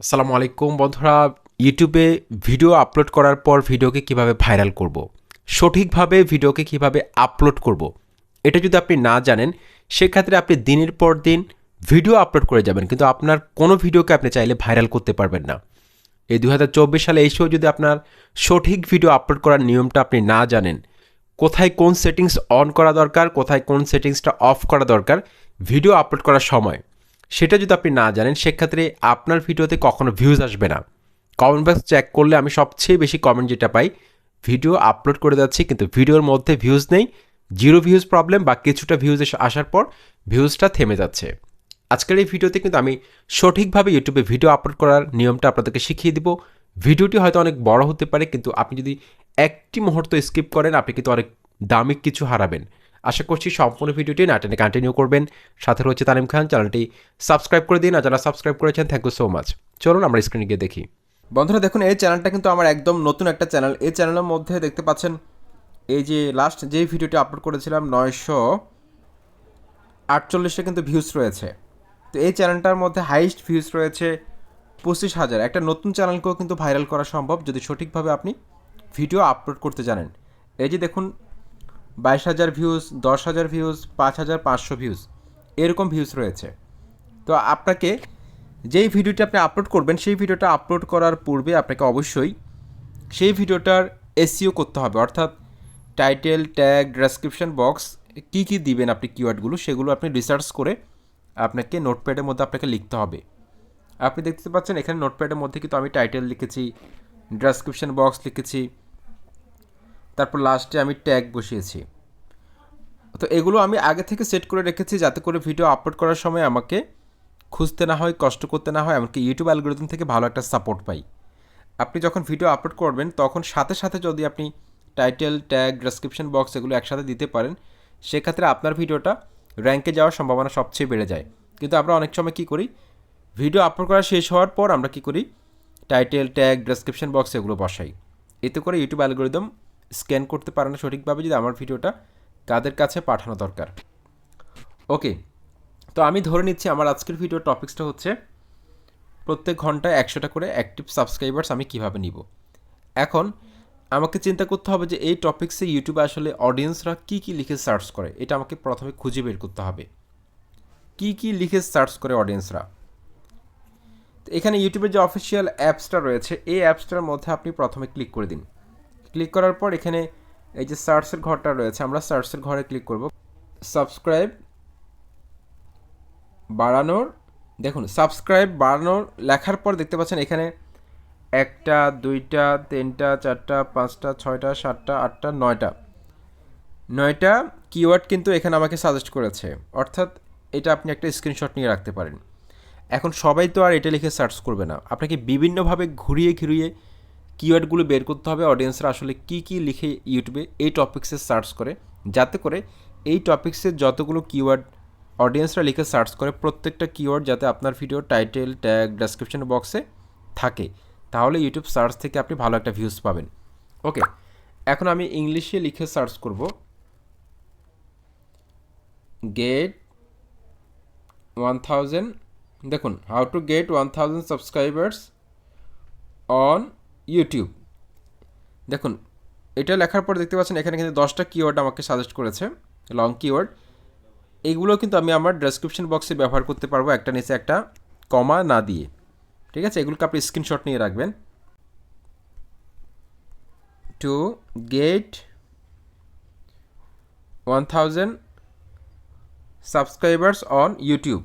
আসসালামু আলাইকুম বন্ধুরা ইউটিউবে ভিডিও আপলোড করার পর ভিডিওকে কীভাবে ভাইরাল করব। সঠিকভাবে ভিডিওকে কীভাবে আপলোড করব। এটা যদি আপনি না জানেন, সেক্ষেত্রে আপনি দিনের পর দিন ভিডিও আপলোড করে যাবেন, কিন্তু আপনার কোনো ভিডিওকে আপনি চাইলে ভাইরাল করতে পারবেন না এই দু হাজার চব্বিশ সালে এসেও যদি আপনার সঠিক ভিডিও আপলোড করার নিয়মটা আপনি না জানেন, কোথায় কোন সেটিংস অন করা দরকার, কোথায় কোন সেটিংসটা অফ করা দরকার, ভিডিও আপলোড করার সময় সেটা যদি আপনি না জানেন, সেক্ষেত্রে আপনার ভিডিওতে কখনো ভিউজ আসবে না। কমেন্ট বক্স চেক করলে আমি সবচেয়ে বেশি কমেন্ট যেটা পাই ভিডিও আপলোড করে যাচ্ছি, কিন্তু ভিডিওর মধ্যে ভিউজ নেই জিরো ভিউজ প্রবলেম বা কিছুটা ভিউজ আসার পর ভিউজটা থেমে যাচ্ছে। আজকের এই ভিডিওতে কিন্তু আমি সঠিকভাবে ইউটিউবে ভিডিও আপলোড করার নিয়মটা আপনাদেরকে শিখিয়ে দিব। ভিডিওটি হয়তো অনেক বড় হতে পারে, কিন্তু আপনি যদি একটি মুহূর্ত স্কিপ করেন, আপনি কিন্তু অনেক দামি কিছু হারাবেন। আশা করছি সম্পূর্ণ ভিডিওটি না টেনে কন্টিনিউ করবেন। সাথে রয়েছে তানিম খান, চ্যানেলটি সাবস্ক্রাইব করে দিন। আর যারা সাবস্ক্রাইব করেছেন থ্যাংক ইউ সো মাচ চলুন আমরা স্ক্রিনে গিয়ে দেখি। বন্ধুরা, দেখুন, এই চ্যানেলটা কিন্তু আমার একদম নতুন একটা চ্যানেল এই চ্যানেলের মধ্যে দেখতে পাচ্ছেন, এই যে লাস্ট যেই ভিডিওটি আপলোড করেছিলাম, নয়শো আটচল্লিশে কিন্তু ভিউজ রয়েছে। তো এই চ্যানেলটার মধ্যে হাইস্ট ভিউজ রয়েছে পঁচিশ হাজার। একটা নতুন চ্যানেলকেও কিন্তু ভাইরাল করা সম্ভব, যদি সঠিকভাবে আপনি ভিডিও আপলোড করতে জানেন। এই যে দেখুন বাইশ হাজার ভিউজ দশ হাজার ভিউজ পাঁচ হাজার পাঁচশো ভিউজ এরকম ভিউজ রয়েছে। তো আপনাকে যেই ভিডিওটি আপনি আপলোড করবেন, সেই ভিডিওটা আপলোড করার পূর্বে আপনাকে অবশ্যই সেই ভিডিওটার এসিও করতে হবে। অর্থাৎ টাইটেল ট্যাগ ডেসক্রিপশন বক্স কী কী দিবেন আপনি কিওয়ার্ডগুলো সেগুলো আপনি রিসার্চ করে আপনাকে নোটপ্যাডের মধ্যে আপনাকে লিখতে হবে। আপনি দেখতে পাচ্ছেন এখানে নোটপ্যাডের মধ্যে কিন্তু আমি টাইটেল লিখেছি ডেসক্রিপশন বক্স লিখেছি তারপর লাস্টে আমি ট্যাগ বসিয়েছি। তো এগুলো আমি আগে থেকে সেট করে রেখেছি যাতে করে ভিডিও আপলোড করার সময় আমাকে খুঁজতে না হয়, কষ্ট করতে না হয়, এমনকি ইউটিউব অ্যালগোরিদম থেকে ভালো একটা সাপোর্ট পাই। আপনি যখন ভিডিও আপলোড করবেন, তখন সাথে সাথে যদি আপনি টাইটেল ট্যাগ ডেসক্রিপশন বক্স এগুলো একসাথে দিতে পারেন, সেক্ষেত্রে আপনার ভিডিওটা র্যাঙ্কে যাওয়ার সম্ভাবনা সবচেয়ে বেড়ে যায়। কিন্তু আমরা অনেক সময় কী করি ভিডিও আপলোড করা শেষ হওয়ার পর আমরা কী করি টাইটেল ট্যাগ ডেসক্রিপশন বক্স এগুলো বসাই। এতে করে ইউটিউব অ্যালগোরিদম স্ক্যান করতে পারে না সঠিকভাবে যদি আমার ভিডিওটা কাদের কাছে পাঠানো দরকার। ওকে, তো আমি ধরে নিচ্ছি আমার আজকের ভিডিও টপিক্সটা হচ্ছে প্রত্যেক ঘন্টায় একশোটা করে অ্যাক্টিভ সাবস্ক্রাইবার্স আমি কীভাবে নিব? এখন আমাকে চিন্তা করতে হবে যে এই টপিক্সে ইউটিউবে আসলে অডিয়েন্সরা কী কী লিখে সার্চ করে, এটা আমাকে প্রথমে খুঁজে বের করতে হবে। কী কী লিখে সার্চ করে অডিয়েন্সরা এখানে ইউটিউবের যে অফিসিয়াল অ্যাপসটা রয়েছে, এই অ্যাপসটার মধ্যে আপনি প্রথমে ক্লিক করে দিন। ক্লিক করার পর এখানে এই যে সার্চের ঘরটা রয়েছে, আমরা সার্চের ঘরে ক্লিক করব। সাবস্ক্রাইব বাড়ানোর, দেখুন, সাবস্ক্রাইব বাড়ানোর লেখার পর দেখতে পাচ্ছেন এখানে একটা, দুইটা, তিনটা, চারটা, পাঁচটা, ছয়টা, সাতটা, আটটা, নয়টা। নয়টা কিওয়ার্ড কিন্তু এখানে আমাকে সাজেস্ট করেছে। অর্থাৎ এটা আপনি একটা স্ক্রিনশট নিয়ে রাখতে পারেন। এখন সবাই তো আর এটা লিখে সার্চ করবে না। আপনাকে বিভিন্নভাবে ঘুরিয়ে ঘুরিয়ে কিওয়ার্ডগুলো বের করতে হবে অডিয়েন্সরা আসলে কী কী লিখে ইউটিউবে এই টপিক্সে সার্চ করে। যাতে করে এই টপিক্সের যতগুলো কিওয়ার্ড অডিয়েন্সরা লিখে সার্চ করে, প্রত্যেকটা কিওয়ার্ড যাতে আপনার ভিডিও টাইটেল ট্যাগ ডেসক্রিপশন বক্সে থাকে। তাহলে ইউটিউব সার্চ থেকে আপনি ভালো একটা ভিউজ পাবেন। ওকে এখন আমি ইংলিশে লিখে সার্চ করব। গেট ওয়ান থাউজেন্ড দেখুন how to get one thousand subscribers on YouTube দেখুন, এটা লেখার পর দেখতে পাচ্ছেন, এখানে কিন্তু দশটা কিওয়ার্ড আমাকে সাজেস্ট করেছে লং কিওয়ার্ড এইগুলো কিন্তু আমি আমার ডেসক্রিপশন বক্সে ব্যবহার করতে পারব, একটা নিচে একটা কমা না দিয়ে। ঠিক আছে? এগুলোকে আপনি স্ক্রিনশট নিয়ে রাখবেন। To get one thousand subscribers on YouTube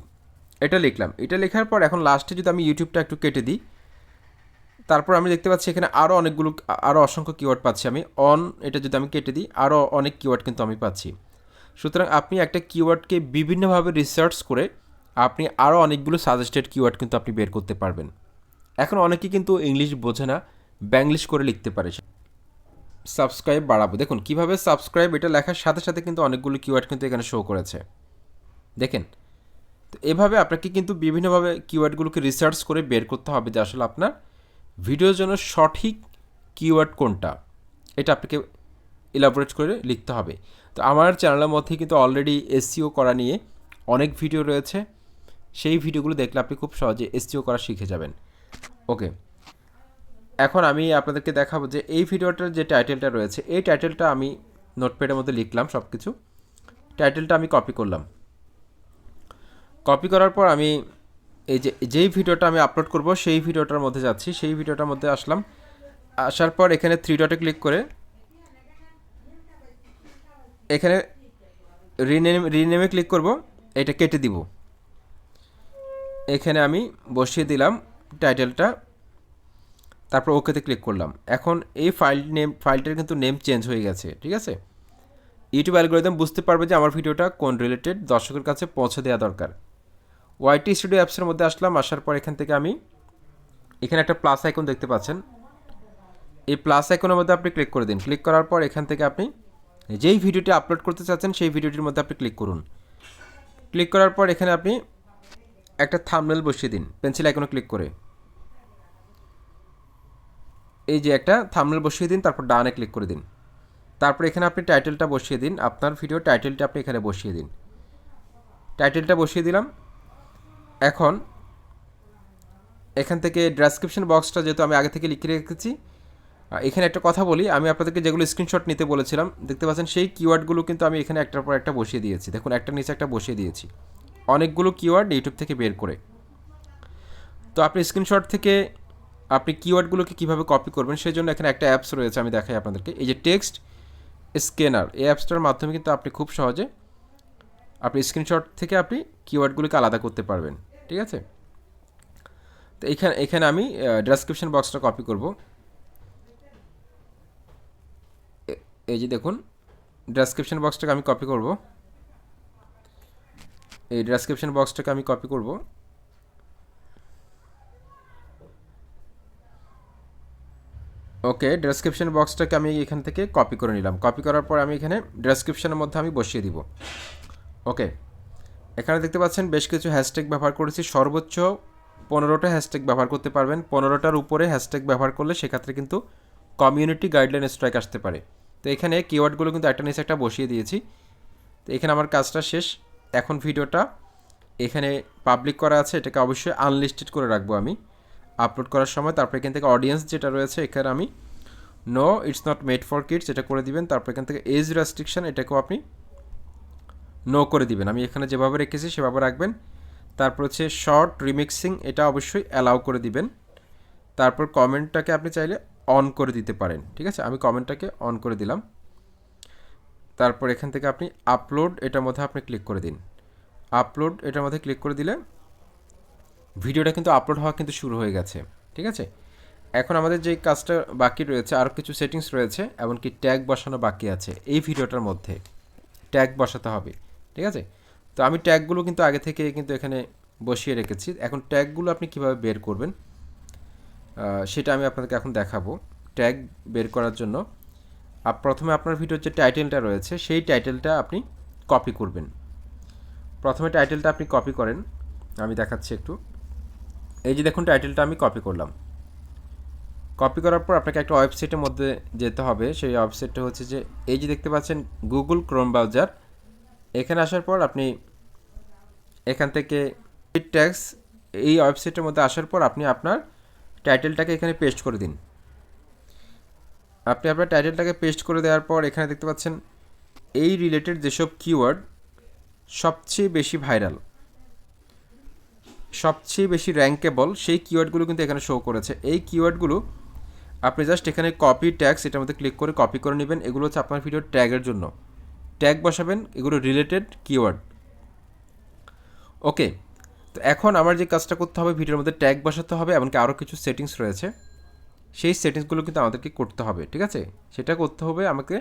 এটা লিখলাম। এটা লেখার পর এখন লাস্টে যদি আমি ইউটিউবটা একটু কেটে দিই তারপর আমি দেখতে পাচ্ছি এখানে আরও অনেকগুলো আরও অসংখ্য কিওয়ার্ড পাচ্ছি আমি। অন এটা যদি আমি কেটে দিই আরও অনেক কিওয়ার্ড কিন্তু আমি পাচ্ছি। সুতরাং আপনি একটা কিওয়ার্ডকে বিভিন্নভাবে রিসার্চ করে আপনি আরও অনেকগুলো সাজেস্টেড কিওয়ার্ড কিন্তু আপনি বের করতে পারবেন। এখন অনেকে কিন্তু ইংলিশ বোঝে না ব্যাংলিশ করে লিখতে পারে। সাবস্ক্রাইব বাড়াবো। দেখুন, কীভাবে সাবস্ক্রাইব এটা লেখার সাথে সাথে কিন্তু অনেকগুলো কিওয়ার্ড কিন্তু এখানে শো করেছে। দেখেন, তো এভাবে আপনাকে কিন্তু বিভিন্নভাবে কিওয়ার্ডগুলোকে রিসার্চ করে বের করতে হবে যে আসলে আপনার ভিডিওর জন্য সঠিক কিওয়ার্ড কোনটা? এটা আপনাকে ইলাবোরেট করে লিখতে হবে। তো আমার চ্যানেলের মধ্যে কিন্তু অলরেডি এসিও করা নিয়ে অনেক ভিডিও রয়েছে। সেই ভিডিওগুলো দেখলে আপনি খুব সহজে এসিও করা শিখে যাবেন। ওকে এখন আমি আপনাদেরকে দেখাবো যে এই ভিডিওটার যে টাইটেলটা রয়েছে, এই টাইটেলটা আমি নোটপ্যাডের মধ্যে লিখলাম সব কিছু টাইটেলটা আমি কপি করলাম। কপি করার পর আমি এই যে, যেই ভিডিওটা আমি আপলোড করব, সেই ভিডিওটার মধ্যে যাচ্ছি। সেই ভিডিওটার মধ্যে আসলাম। আসার পর এখানে থ্রি ডটে ক্লিক করে এখানে রিনেম রিনেমে ক্লিক করব, এটা কেটে দিব। এখানে আমি বসিয়ে দিলাম টাইটেলটা তারপর ওকেতে ক্লিক করলাম। এখন এই ফাইল নেম ফাইলটার কিন্তু নেম চেঞ্জ হয়ে গেছে, ঠিক আছে? ইউটিউব অ্যালগোরিদম বুঝতে পারবে যে আমার ভিডিওটা কোন রিলেটেড দর্শকের কাছে পৌঁছে দেওয়া দরকার। ওয়াইটি স্টুডিও অ্যাপসের মধ্যে আসলাম, আসার পর এখান থেকে আমি এখানে একটা প্লাস আইকন দেখতে পাচ্ছেন। এই প্লাস আইকনের মধ্যে আপনি ক্লিক করে দিন। ক্লিক করার পর এখান থেকে আপনি যেই ভিডিওটি আপলোড করতে চাচ্ছেন, সেই ভিডিওটির মধ্যে আপনি ক্লিক করুন। ক্লিক করার পর এখানে আপনি একটা থামনেল বসিয়ে দিন পেন্সিল আইকনে ক্লিক করে। এই যে একটা থামনেল বসিয়ে দিন, তারপর ডানে ক্লিক করে দিন। তারপর এখানে আপনি টাইটেলটা বসিয়ে দিন। আপনার ভিডিও টাইটেলটা আপনি এখানে বসিয়ে দিন। টাইটেলটা বসিয়ে দিলাম। এখন এখান থেকে ডেসক্রিপশন বক্সটা যেহেতু আমি আগে থেকে লিখে রেখেছি এখানে একটা কথা বলি, আমি আপনাদেরকে যেগুলো স্ক্রিনশট নিতে বলেছিলাম, দেখতে পাচ্ছেন সেই কিওয়ার্ডগুলো কিন্তু আমি এখানে একটার পর একটা বসিয়ে দিয়েছি। দেখুন, একটা নিচে একটা বসিয়ে দিয়েছি। অনেকগুলো কিওয়ার্ড ইউটিউব থেকে বের করে। তো আপনি স্ক্রিনশট থেকে আপনি কিওয়ার্ডগুলোকে কীভাবে কপি করবেন সেই জন্য এখানে একটা অ্যাপস রয়েছে, আমি দেখাই আপনাদেরকে। এই যে টেক্সট স্ক্যানার এই অ্যাপসটার মাধ্যমে কিন্তু আপনি খুব সহজে আপনি স্ক্রিনশট থেকে আপনি কিওয়ার্ডগুলোকে আলাদা করতে পারবেন। ঠিক আছে? তো এখানে এখানে আমি ডেসক্রিপশন বক্সটা কপি করব। এই যে দেখুন ডেসক্রিপশন বক্সটাকে আমি কপি করব। এই ডেসক্রিপশন বক্সটাকে আমি কপি করব। ওকে ডেসক্রিপশন বক্সটাকে আমি এখান থেকে কপি করে নিলাম। কপি করার পর আমি এখানে ডেসক্রিপশনের মধ্যে আমি বসিয়ে দিব। ওকে এখানে দেখতে পাচ্ছেন বেশ কিছু হ্যাশট্যাগ ব্যবহার করেছি। সর্বোচ্চ পনেরোটা হ্যাশট্যাগ ব্যবহার করতে পারবেন। পনেরোটার উপরে হ্যাশট্যাগ ব্যবহার করলে সেক্ষেত্রে কিন্তু কমিউনিটি গাইডলাইন স্ট্রাইক আসতে পারে। তো এখানে কিওয়ার্ডগুলো কিন্তু একটা নিচে একটা বসিয়ে দিয়েছি। তো এখানে আমার কাজটা শেষ। এখন ভিডিওটা এখানে পাবলিক করা আছে। এটাকে অবশ্যই আনলিস্টেড করে রাখব আমি। আপলোড করার সময় তারপর এখান থেকে অডিয়েন্স যেটা রয়েছে, এখানে আমি no it's not made for kids এটা করে দিবেন। তারপর এখান থেকে এজ রেস্ট্রিকশন এটাকেও আপনি নো করে দিবেন। আমি এখানে যেভাবে রেখেছি সেভাবে রাখবেন। তারপর হচ্ছে শর্ট রিমিক্সিং এটা অবশ্যই অ্যালাউ করে দিবেন। তারপর কমেন্টটাকে আপনি চাইলে অন করে দিতে পারেন, ঠিক আছে? আমি কমেন্টটাকে অন করে দিলাম। তারপর এখান থেকে আপনি আপলোড এটার মধ্যে আপনি ক্লিক করে দিন। আপলোড এটার মধ্যে ক্লিক করে দিলে ভিডিওটা কিন্তু আপলোড হওয়া কিন্তু শুরু হয়ে গেছে, ঠিক আছে? এখন আমাদের যে কাজটা বাকি রয়েছে আরও কিছু সেটিংস রয়েছে, এমনকি ট্যাগ বসানো বাকি আছে, এই ভিডিওটার মধ্যে। ট্যাগ বসাতে হবে। ঠিক আছে? তো আমি ট্যাগগুলো কিন্তু আগে থেকে কিন্তু এখানে বসিয়ে রেখেছি। এখন ট্যাগগুলো আপনি কীভাবে বের করবেন সেটা আমি আপনাদেরকে এখন দেখাবো। ট্যাগ বের করার জন্য আপ প্রথমে আপনার ভিডিওর যে টাইটেলটা রয়েছে, সেই টাইটেলটা আপনি কপি করবেন। প্রথমে টাইটেলটা আপনি কপি করেন, আমি দেখাচ্ছি একটু। এই যে দেখুন, টাইটেলটা আমি কপি করলাম। কপি করার পর আপনাকে একটা ওয়েবসাইটের মধ্যে যেতে হবে। সেই ওয়েবসাইটটা হচ্ছে যে, এই যে দেখতে পাচ্ছেন, গুগল ক্রোম ব্রাউজার। এখানে আসার পর আপনি এখান থেকে ট্যাক্স এই ওয়েবসাইটের মধ্যে আসার পর আপনি আপনার টাইটেলটাকে এখানে পেস্ট করে দিন। আপনি আপনার টাইটেলটাকে পেস্ট করে দেওয়ার পর এখানে দেখতে পাচ্ছেন, এই রিলেটেড যেসব কিওয়ার্ড সবচেয়ে বেশি ভাইরাল সবচেয়ে বেশি র্যাঙ্কেবল সেই কিওয়ার্ডগুলো কিন্তু এখানে শো করেছে। এই কিওয়ার্ডগুলো আপনি জাস্ট এখানে কপি ট্যাক্স এটার মধ্যে ক্লিক করে কপি করে নেবেন। এগুলো হচ্ছে আপনার ভিডিওর ট্যাগের জন্য। ট্যাগ বসাবেন, এগুলো রিলেটেড কিওয়ার্ড ওকে তো এখন আমার যে কাজটা করতে হবে, ভিডিওর মধ্যে ট্যাগ বসাতে হবে, এমনকি আরও কিছু সেটিংস রয়েছে। সেই সেটিংসগুলো কিন্তু আমাদেরকে করতে হবে, ঠিক আছে? সেটা করতে হবে আমাকে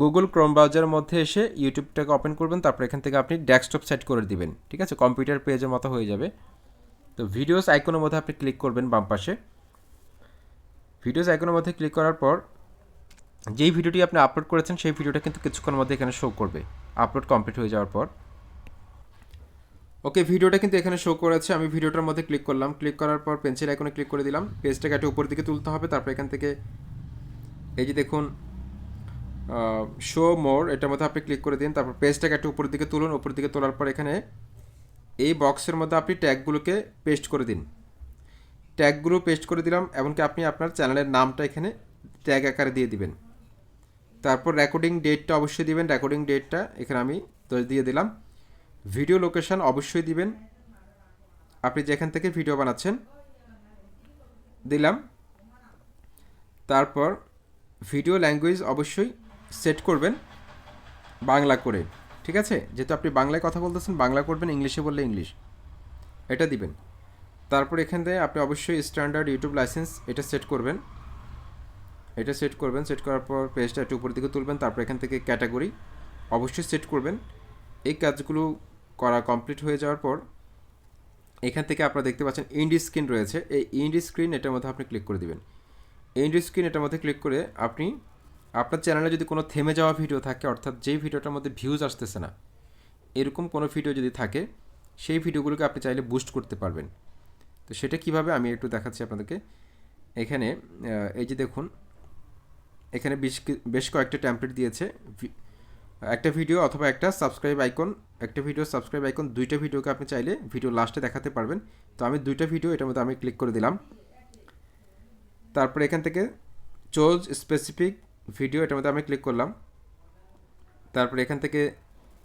গুগল ক্রোম ব্রাউজারের মধ্যে এসে ইউটিউবটাকে ওপেন করবেন, তারপর এখান থেকে আপনি ডেস্কটপ সেট করে দিবেন, ঠিক আছে? কম্পিউটার পেজের মতো হয়ে যাবে। তো ভিডিওস আইকনের মধ্যে আপনি ক্লিক করবেন বাম পাশে। ভিডিওস আইকনের মধ্যে ক্লিক করার পর যেই ভিডিওটি আপনি আপলোড করেছেন, সেই ভিডিওটা কিন্তু কিছুক্ষণের মধ্যে এখানে শো করবে। আপলোড কমপ্লিট হয়ে যাওয়ার পর। ওকে ভিডিওটা কিন্তু এখানে শো করেছে। আমি ভিডিওটার মধ্যে ক্লিক করলাম। ক্লিক করার পর পেন্সিল আইকনে ক্লিক করে দিলাম। পেজটাকে একটা উপর দিকে তুলতে হবে। তারপর এখান থেকে এই যে দেখুন শো মোর এটার মধ্যে আপনি ক্লিক করে দিন। তারপর পেজটাকে একটু উপর দিকে তুলুন। উপর দিকে তোলার পর এখানে এই বক্সের মধ্যে আপনি ট্যাগগুলোকে পেস্ট করে দিন। ট্যাগগুলো পেস্ট করে দিলাম। এমনকি আপনি আপনার চ্যানেলের নামটা এখানে ট্যাগ আকারে দিয়ে দিবেন। তারপর রেকর্ডিং ডেটটা অবশ্যই দিবেন রেকর্ডিং ডেটটা এখানে আমি দিয়ে দিলাম। ভিডিও লোকেশন অবশ্যই দিবেন। আপনি যেখান থেকে ভিডিও বানাচ্ছেন, দিলাম। তারপর ভিডিও ল্যাঙ্গুয়েজ অবশ্যই সেট করবেন বাংলা করে, ঠিক আছে? যেহেতু আপনি বাংলায় কথা বলতেছেন, বাংলা করবেন, ইংলিশে বললে ইংলিশ, এটা দিবেন। তারপর এখান থেকে আপনি অবশ্যই স্ট্যান্ডার্ড ইউটিউব লাইসেন্স এটা সেট করবেন। এটা সেট করবেন সেট করার পর পেজটা একটু উপর দিকে তুলবেন, তারপর এখান থেকে ক্যাটাগরি অবশ্যই সেট করবেন। এই কাজগুলো করা কমপ্লিট হয়ে যাওয়ার পর এখান থেকে আপনারা দেখতে পাচ্ছেন ইন্ডি স্ক্রিন রয়েছে। এই ইন্ডি স্ক্রিন এটার মধ্যে আপনি ক্লিক করে দিবেন। ইন্ডি স্ক্রিন এটার মধ্যে ক্লিক করে আপনি আপনার চ্যানেলে যদি কোনো থেমে যাওয়া ভিডিও থাকে, অর্থাৎ যেই ভিডিওটার মধ্যে ভিউজ আসতেছে না, এরকম কোনো ভিডিও যদি থাকে, সেই ভিডিওগুলোকে আপনি চাইলে বুস্ট করতে পারবেন। তো সেটা কীভাবে আমি একটু দেখাচ্ছি আপনাদেরকে। এখানে এই যে দেখুন এখানে বেশ বেশ কয়েকটা ট্যাম্পলেট দিয়েছে। একটা ভিডিও অথবা একটা সাবস্ক্রাইব আইকন একটা ভিডিও সাবস্ক্রাইব আইকন দুইটা ভিডিওকে আপনি চাইলে ভিডিও লাস্টে দেখাতে পারবেন। তো আমি দুইটা ভিডিও এটার মধ্যে আমি ক্লিক করে দিলাম। তারপরে এখান থেকে চোজ স্পেসিফিক ভিডিও এটার মধ্যে আমি ক্লিক করলাম। তারপরে এখান থেকে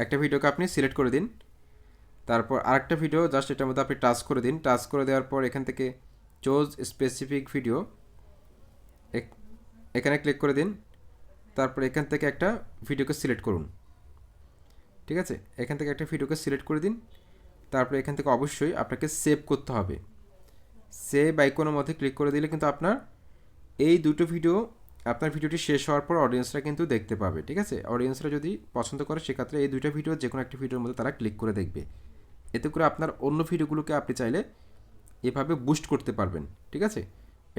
একটা ভিডিওকে আপনি সিলেক্ট করে দিন। তারপর আরেকটা ভিডিও জাস্ট এটার মধ্যে আপনি টাচ করে দিন। টাচ করে দেওয়ার পর এখান থেকে চোজ স্পেসিফিক ভিডিও এখানে ক্লিক করে দিন। তারপর এখান থেকে একটা ভিডিওকে সিলেক্ট করুন। ঠিক আছে? এখান থেকে একটা ভিডিওকে সিলেক্ট করে দিন। তারপরে এখান থেকে অবশ্যই আপনাকে সেভ করতে হবে। সেভ আইকনের মধ্যে ক্লিক করে দিলে কিন্তু আপনার এই দুটো ভিডিও আপনার ভিডিওটি শেষ হওয়ার পর অডিয়েন্সরা কিন্তু দেখতে পাবে। ঠিক আছে? অডিয়েন্সরা যদি পছন্দ করে, সেক্ষেত্রে এই দুইটা ভিডিও যে কোনো একটা ভিডিওর মধ্যে তারা ক্লিক করে দেখবে। এতে করে আপনার অন্য ভিডিওগুলোকে আপনি চাইলে এভাবে বুস্ট করতে পারবেন। ঠিক আছে?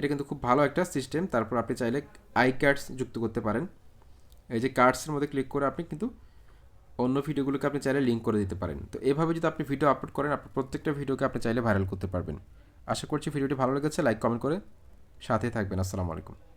এটা কিন্তু খুব ভালো একটা সিস্টেম তারপর আপনি চাইলে আই কার্ডস যুক্ত করতে পারেন। এই যে কার্ডসের মধ্যে ক্লিক করে আপনি কিন্তু অন্য ভিডিওগুলোকে আপনি চাইলে লিঙ্ক করে দিতে পারেন। তো এভাবে যদি আপনি ভিডিও আপলোড করেন আপনার প্রত্যেকটা ভিডিওকে আপনি চাইলে ভাইরাল করতে পারবেন। আশা করছি ভিডিওটি ভালো লেগেছে লাইক কমেন্ট করে সাথে থাকবেন। আসসালামু আলাইকুম।